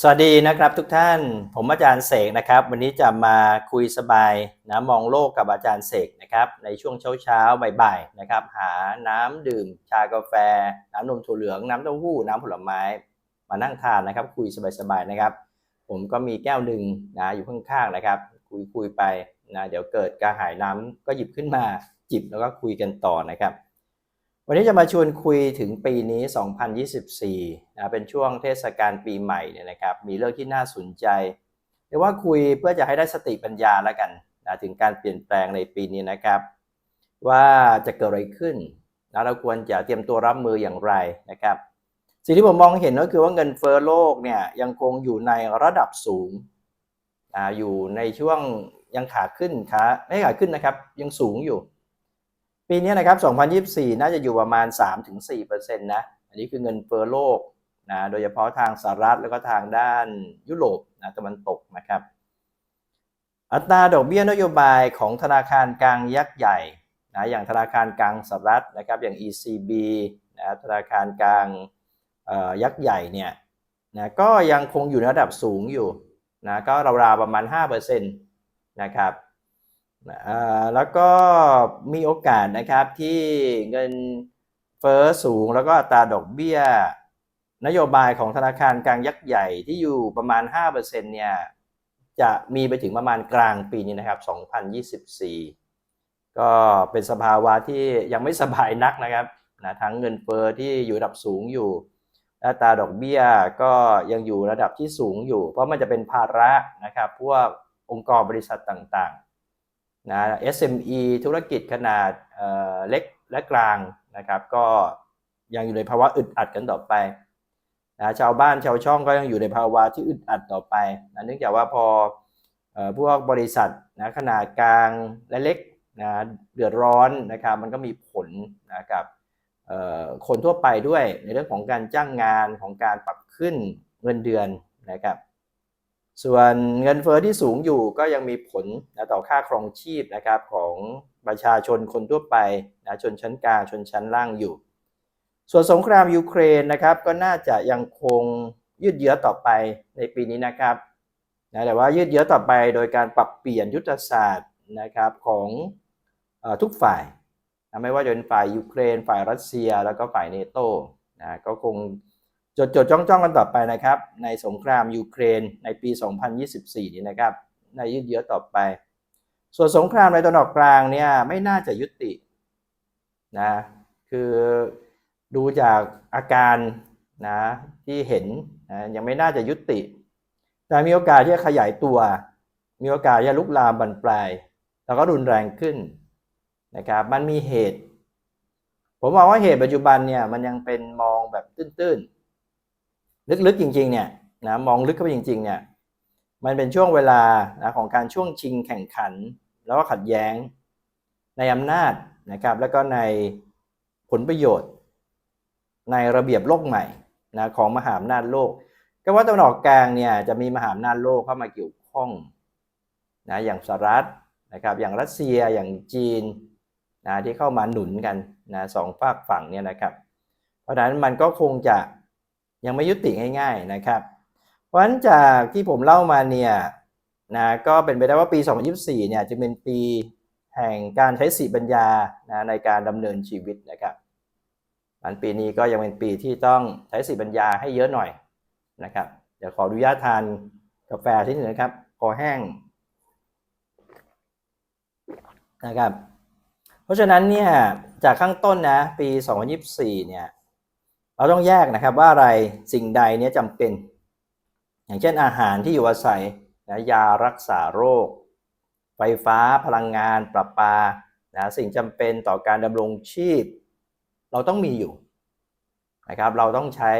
สวัสดีนะครับทุกท่าน ผมอาจารย์เสกนะครับ วันนี้จะมาคุยสบายนะมองโลกกับอาจารย์เสกนะครับในช่วงเช้าเช้าๆบ่ายๆนะครับ หาน้ำดื่ม ชากาแฟ น้ำนมถั่วเหลือง น้ำเต้าหู้ น้ำผลไม้ มานั่งทานนะครับ คุยสบายๆนะครับ ผมก็มีแก้วหนึ่งนะอยู่ข้างๆนะครับ คุยคุยๆไปนะเดี๋ยวเกิดกระหายน้ำก็หยิบขึ้นมาจิบแล้วก็คุยกันต่อนะครับ วันนี้จะมาชวนคุยถึงปีนี้ 2024นะเป็นช่วงเทศกาลปีใหม่เนี่ยนะครับ มีเรื่องที่น่าสนใจเรียกว่าคุยเพื่อจะให้ได้สติปัญญาแล้วกันนะถึงการเปลี่ยนแปลงในปีนี้นะครับ ว่าจะเกิดอะไรขึ้นนะเราควรจะเตรียมตัวรับมืออย่างไรนะครับ สิ่งที่ผมมองเห็นก็คือว่าเงินเฟ้อโลกเนี่ยยังคงอยู่ในระดับสูงนะอยู่ในช่วงยังขาขึ้นขาไม่ขาขึ้นนะครับ ยังสูงอยู่ ปีนี้นะครับ 2024 น่าจะอยู่ประมาณ 3-4%นะ อันนี้คือเงินเฟ้อโลกนะ โดยเฉพาะทางสหรัฐแล้วก็ทางด้านยุโรปนะตะวันตกนะครับ อัตราดอกเบี้ยนโยบายของธนาคารกลางยักษ์ใหญ่นะอย่างธนาคารกลางสหรัฐนะครับ อย่าง ECB นะธนาคารกลางยักษ์ใหญ่เนี่ยนะก็ยังคงอยู่ในระดับสูงอยู่นะก็ราวๆประมาณ 5%นะครับ แล้วก็มีโอกาสนะครับที่เงินเฟ้อสูงแล้วก็อัตราดอกเบี้ย นโยบายของธนาคารกลางยักษ์ใหญ่ที่อยู่ประมาณ 5%เนี่ยจะมีไปถึงประมาณกลางปีนี้นะครับ 2024 ก็เป็นสภาวะที่ยังไม่สบายนักนะครับนะทั้งเงินเฟ้อที่อยู่ระดับสูงอยู่และอัตราดอกเบี้ยก็ยังอยู่ระดับที่สูงอยู่ เพราะมันจะเป็นภาระนะครับพวกองค์กรบริษัทต่างๆ นะ SME ธุรกิจขนาดเเล็กและกลางนะครับ ก็ยังอยู่ในภาวะอึดอัดกันต่อไปนะชาวบ้านชาวช่องก็ยังอยู่ในภาวะที่อึดอัดต่อไปนะเนื่องจากว่าพอออพวกบริษัทนะขนาดกลางและเล็กนะเดือดร้อนนะครับ มันก็มีผลนะกับคนทั่วไปด้วยในเรื่องของการจ้างงานของการปรับขึ้นเงินเดือนนะครับ ส่วนเงินเฟอ้อที่สูงอยู่ก็ยังมีผลนะต่อค่าครองชีพนะครับของประชาชนคนทั่วไปนะชนชั้นกลางชนชั้นล่างอยู่ ส่วนสงครามยูเครนนะครับก็น่าจะยังคงยืดเยื้อต่อไปในปีนี้นะครับนะแต่ว่ายืดเยื้อต่อไปโดยการปรับเปลี่ยนยุทธศาสตร์นะครับของอทุกฝ่ายนะไม่ว่าจะเป็นฝ่ายยูเครน ฝ่ายรัสเซีย แล้วก็ฝ่ายเนโตนะก็คง จดจดจ้องจ้องกันต่อไปนะครับ ในสงครามยูเครนในปี 2024 นี้นะครับในยืดเยื้อต่อไป ส่วนสงครามในตะวันออกกลางเนี่ยไม่น่าจะยุตินะคือดูจากอาการนะที่เห็นนะยังไม่น่าจะยุติ แต่มีโอกาสที่จะขยายตัว มีโอกาสที่จะลุกลามบานปลาย แล้วก็รุนแรงขึ้นนะครับมันมีเหตุ ผมมองว่าเหตุปัจจุบันเนี่ยมันยังเป็นมองแบบตื้นๆ ลึกๆจริงๆเนี่ยนะมองลึกเข้าไปจริงๆเนี่ยมันเป็นช่วงเวลานะของการช่วงชิงแข่งขัน แล้วก็ขัดแย้งในอำนาจนะครับ แล้วก็ในผลประโยชน์ ในระเบียบโลกใหม่นะของมหาอำนาจโลก ก็ว่าตะวันออกกลางเนี่ยจะมีมหาอำนาจโลกเข้ามาเกี่ยวข้องนะอย่างสหรัฐนะครับอย่างรัสเซียอย่างจีนนะที่เข้ามาหนุนกันนะสองฝากฝั่งเนี่ยนะครับ เพราะฉะนั้นมันก็คงจะ ยังไม่ยุติง่าย ๆนะครับ เพราะฉะนั้นจากที่ผมเล่ามาเนี่ยนะก็เป็นไปได้ว่าปี 2024 เนี่ยจะเป็นปีแห่งการใช้สติปัญญานะในการดำเนินชีวิตนะครับอันปีนี้ก็ยังเป็นปีที่ต้องใช้สติปัญญาให้เยอะหน่อยนะครับ เดี๋ยวขออนุญาตทานกาแฟที่หนึ่งนะครับคอแห้งนะครับ เพราะฉะนั้นเนี่ยจากข้างต้นนะปี 2024 เนี่ย เราต้องแยกนะครับว่าอะไรสิ่งใดเนี่ยจำเป็น อย่างเช่นอาหารที่อยู่อาศัยนะยารักษาโรค ไฟฟ้าพลังงานประปานะสิ่งจำเป็นต่อการดำรงชีพ เราต้องมีอยู่นะครับเราต้องใช้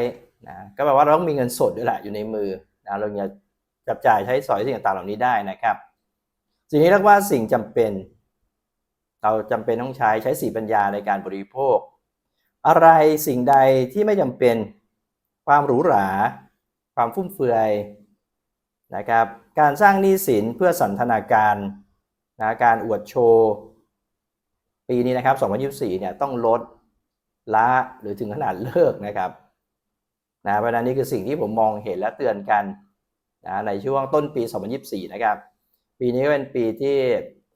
นะก็แปลว่าเราต้องมีเงินสดด้วยแหละอยู่ในมือนะเราจะจับจ่ายใช้สอยสิ่งต่างๆเหล่านี้ได้นะครับสิ่งนี้เรียกว่าสิ่งจำเป็น เราจำเป็นต้องใช้ใช้สีปัญญาในการบริโภค อะไรสิ่งใดที่ไม่จำเป็น ความหรูหรา ความฟุ่มเฟือยนะครับ การสร้างหนี้สินเพื่อสันทนาการนะการอวดโชว์ ปีนี้นะครับ 2024 เนี่ยต้องลดละหรือถึงขนาดเลิกนะครับนะเพราะนั้นนี่คือสิ่งที่ผมมองเห็นและเตือนกันนะในช่วงต้นปี 2024 นะครับ ปีนี้ก็เป็นปีที่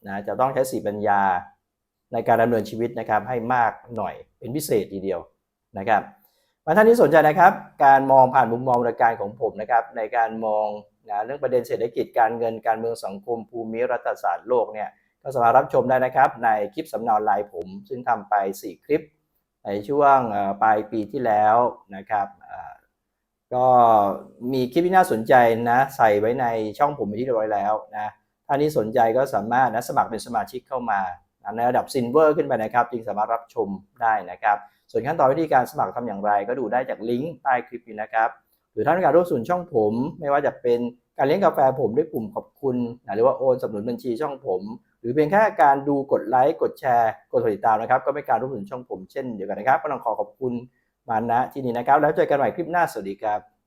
นะจะต้องใช้สีปัญญา ในการดำเนินชีวิตนะครับให้มากหน่อยเป็นพิเศษทีเดียวนะครับมาท่านที่สนใจนะครับการมองผ่านมุมมองบริการของผมนะครับในการมองนะเรื่องประเด็นเศรษฐกิจการเงินการเมืองสังคมภูมิรัฐศาสตร์โลกเนี่ยก็สามารถรับชมได้นะครับในคลิปสำเนาไลน์ผม ซึ่งทำไป 4 คลิป ในช่วงปลายปีที่แล้วนะครับก็มีคลิปที่น่าสนใจนะใส่ไว้ในช่องผมไปที่เรียบร้อยแล้วนะท่านที่สนใจก็สามารถนะสมัครเป็นสมาชิกเข้ามา ในระดับซินเวอร์ขึ้นไปนะครับ จึงสามารถรับชมได้นะครับ ส่วนขั้นตอนวิธีการสมัครทำอย่างไร ก็ดูได้จากลิงก์ใต้คลิปนี้นะครับ หรือท่านการร่วมส่วนช่องผม ไม่ว่าจะเป็นการเลี้ยงกาแฟผมด้วยปุ่มขอบคุณนะหรือว่าโอนสนับสนุนบัญชีช่องผม หรือเพียงแค่การดูกดไลค์กดแชร์ กดติดตามนะครับ ก็เป็นการร่วมสนุนช่องผมเช่นเดียวกันนะครับ ก็ต้องขอขอบคุณมาณที่นี้นะครับ แล้วเจอกันใหม่คลิปหน้าสวัสดีครับ